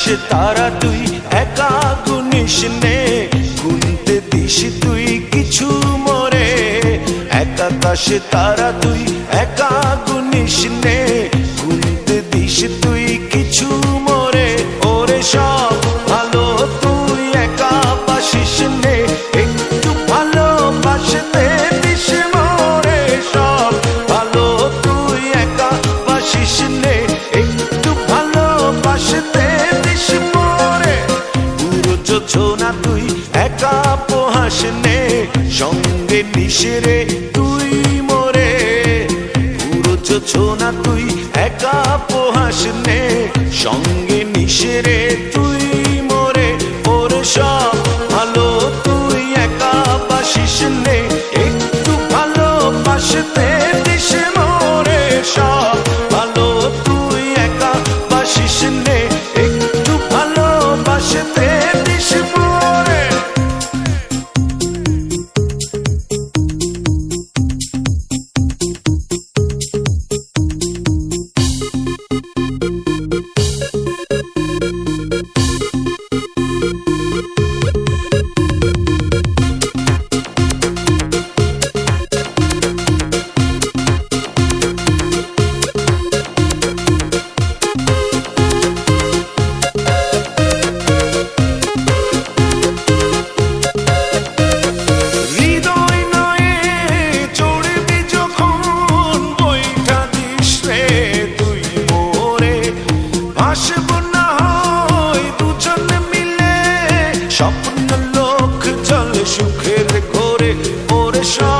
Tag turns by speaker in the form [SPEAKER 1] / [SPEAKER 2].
[SPEAKER 1] আকাশে তারা তুই, একা গুনিস নে। গুনতে দিস তুই কিছু মরে। একা আকাশে তারা তুই, একা গুনিস নে। গুনতে দিস তুই কিছু পুরো না তুই? একা পোহাস নে সঙ্গে নিশেরে তুই মরে। পুরো না তুই? একা পোহাস নে সঙ্গে নিশেরে তুই স্বপ্ন সুখের ঘরে ওরে সব